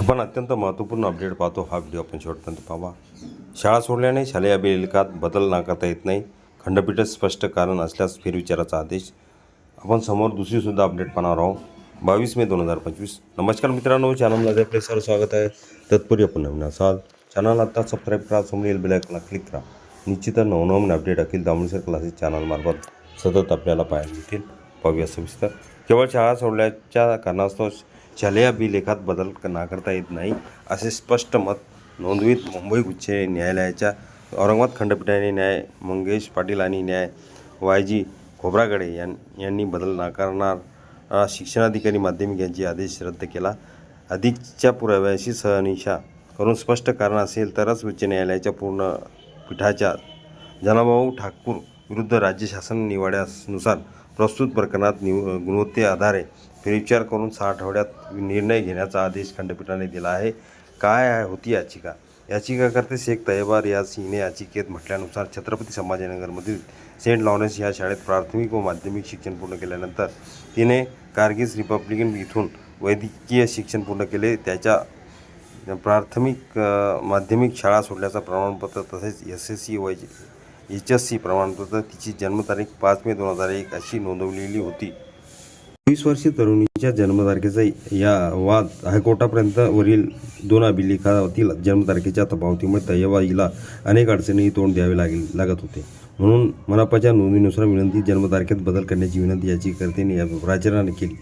आपण अत्यंत महत्त्वपूर्ण अपडेट पाहतो. हा व्हिडिओ आपण शेवटपर्यंत पाहावा. शाळा सोडल्याने शालेय अभिलेखात बदल नाकारता येत नाही. खंडपीठात स्पष्ट कारण असल्यास फेरविचाराचा आदेश आपण समोर दुसरीसुद्धा अपडेट पाहणार आहोत. बावीस मे दोन हजार पंचवीस. नमस्कार मित्रांनो चॅनलमध्ये आपले सर स्वागत आहे. तत्पूर्वी आपण नवीन असाल चॅनल आत्ता सबस्क्राईब करा समोर येईल बेलायकला क्लिक करा. निश्चित नवनवीन अपडेट अखिल दामोदर क्लासेस चॅनलमार्फत सतत आपल्याला पाहायला मिळतील. पाहूया सविस्तर. केवळ शाळा सोडल्याच्या कारणास्तव शालेय अभिलेखात बदल नाकारता येत नाही असे स्पष्ट मत नोंदवीत मुंबई उच्च न्यायालयाच्या औरंगाबाद खंडपीठाने न्याय मंगेश पाटील आणि न्याय वाय जी खोब्रागडे यां यांनी बदल नाकारणार शिक्षणाधिकारी माध्यमिक यांची आदेश रद्द केला. अधिकच्या पुराव्याशी सहनिशा करून स्पष्ट कारण असेल तरच उच्च न्यायालयाच्या पूर्ण पीठाच्या जनाभाऊ ठाकूर विरुद्ध राज्य शासन निवाड्यानुसार प्रस्तुत प्रकरणात निव गुणवत्ते आधारे फेरविचार करून सहा आठवड्यात निर्णय घेण्याचा आदेश खंडपीठाने दिला आहे. काय होती याचिका? याचिकाकर्ते शेख तयबार या सिंहने याचिकेत म्हटल्यानुसार छत्रपती संभाजीनगरमधील सेंट लॉरेन्स या शाळेत प्राथमिक व माध्यमिक शिक्षण पूर्ण केल्यानंतर तिने कारगिज रिपब्लिकन इथून वैद्यकीय शिक्षण पूर्ण केले. त्याच्या प्राथमिक माध्यमिक शाळा सोडल्याचं प्रमाणपत्र तसेच एस एस सी व एच एस सी प्रमाणपत्र तिची जन्मतारीख पाच मे दोन हजार एक अशी नोंदवलेली होती. वीस वर्षीय तरुणीच्या जन्मतारखेचा या वाद हायकोर्टापर्यंत वरील दोन अभिलेखातील जन्मतारखेच्या तफावतीमुळे तय्यबा हिला अनेक अडचणी तोंड द्यावे लागेल लागत होते. म्हणून मनापाच्या नोंदणीनुसार विनंती जन्मतारखेत बदल करण्याची विनंती याचिकाकर्त्याने या प्राचार्याने केली.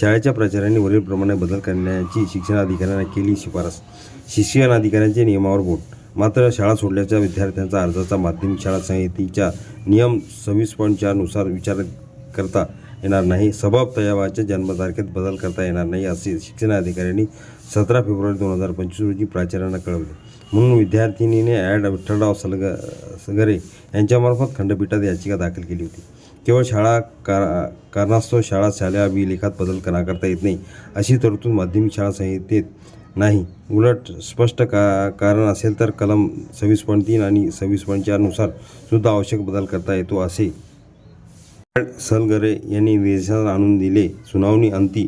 शाळेच्या प्राचार्यांनी वरीलप्रमाणे बदल करण्याची शिक्षण अधिकाऱ्यांना केली शिफारस. शिक्षण अधिकाऱ्यांचे नियमावर बोट. मात्र शाळा सोडल्याच्या विद्यार्थ्यांचा अर्जाचा माध्यमिक शाळा संहितेच्या नियम सव्वीस पॉईंट चारनुसार विचार करता येणार नाही. सबाब तयावाच्या जन्मतारखेत बदल करता येणार नाही असे शिक्षणाधिकाऱ्यांनी सतरा फेब्रुवारी दोन हजार पंचवीस रोजी प्राचार्यांना कळवले. म्हणून विद्यार्थिनीने ॲड विठ्ठलराव सलग सगरे यांच्यामार्फत खंडपीठात याचिका दाखल केली होती. केवळ शाळा कार कारणास्तव शाळा शालेय अभिलेखात बदल करा करता येत नाही अशी तरतूद माध्यमिक शाळा संहितेत नाही. उलट स्पष्ट का कारण असेल तर कलम सव्वीस पॉईंट तीन आणि सव्वीस पॉईंट चारनुसार सुद्धा आवश्यक बदल करता येतो असे सलगरे यांनी निर्देशन आणून दिले. सुनावणी अंती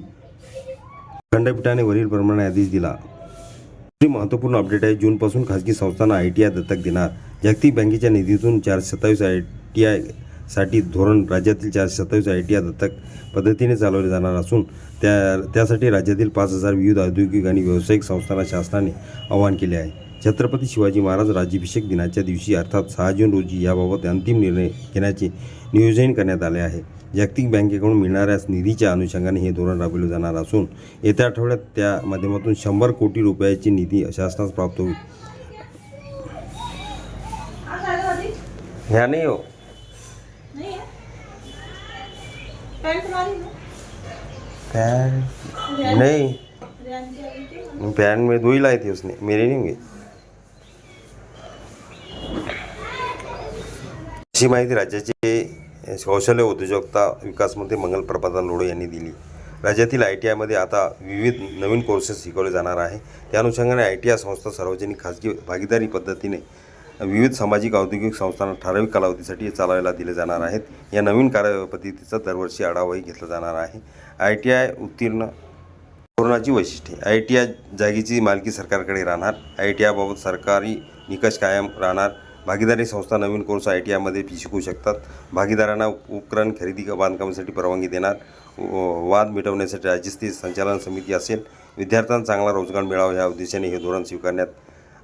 खंडपीठाने वरील प्रमाणे आदेश दिला. दुसरी महत्त्वपूर्ण अपडेट आहे जूनपासून खाजगी संस्थांना आय टी आय दत्तक देणार. जागतिक बँकेच्या निधीतून चारशे सत्तावीस आय टी आयसाठी धोरण राज्यातील चारशे सत्तावीस आय टी आय दत्तक पद्धतीने चालवले जाणार असून त्या त्यासाठी राज्यातील पाच हजार विविध औद्योगिक आणि व्यावसायिक संस्थांना शासनाने आवाहन केले आहे. छत्रपती शिवाजी महाराज राज्याभिषेक दिनाच्या दिवशी अर्थात सहा जून रोजी याबाबत अंतिम निर्णय घेण्याचे नियोजन करण्यात आले आहे जागतिक बँकेकडून मिळणाऱ्या निधीच्या अनुषंगाने हे धोरण राबवले जाणार असून येत्या आठवड्यात त्या माध्यमातून शंभर कोटी रुपयाची निधी शासनास प्राप्त होईल ह्या नाही हो नहीं है पैंट तुम्हारी है पैन नहीं थी पैन में दो ही लाई थी उसने मेरे नहीं अशी माहिती राज्याचे कौशल्य उद्योजकता विकास मंत्री मंगल प्रभादा लोढे यांनी दिली. राज्यातील आय टी आयमध्ये आता विविध नवीन कोर्सेस शिकवले जाणार आहे. त्या अनुषंगाने आय टी आय संस्था सार्वजनिक खाजगी भागीदारी पद्धतीने विविध सामाजिक औद्योगिक संस्थांना ठराविक कालावधीसाठी चालवायला दिले जाणार आहेत. या नवीन कार्यपद्धतीचा दरवर्षी आढावाही घेतला जाणार आहे. आय टी आय उत्तीर्ण धोरणाची वैशिष्ट्ये. आय टी आय जागेची मालकी सरकारकडे राहणार. आय टी आयबाबत सरकारी निकष कायम राहणार. भागीदारी संस्था नवीन कोर्स आय टी आयमध्ये शिकू शकतात. भागीदारांना उपकरण खरेदी बांधकामासाठी परवानगी देणार. व- वाद मिटवण्यासाठी राज्यस्तरीय संचालन समिती असेल. विद्यार्थ्यांना चांगला रोजगार मिळावा या उद्देशाने हे धोरण स्वीकारण्यात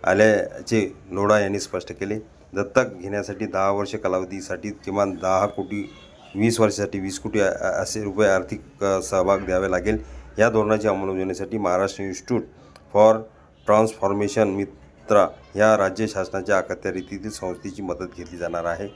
आल्याचे लोढा यांनी स्पष्ट केले. दत्तक घेण्यासाठी दहा वर्ष कालावधीसाठी किमान दहा कोटी वीस वर्षासाठी वीस कोटी असे रुपये आर्थिक सहभाग द्यावे लागेल. या धोरणाची अंमलबजावणीसाठी महाराष्ट्र इन्स्टिट्यूट फॉर ट्रान्सफॉर्मेशन मित ह्या राज्य शासनाच्या अखत्यारीतील संस्थेची मदत घेतली जाणार आहे.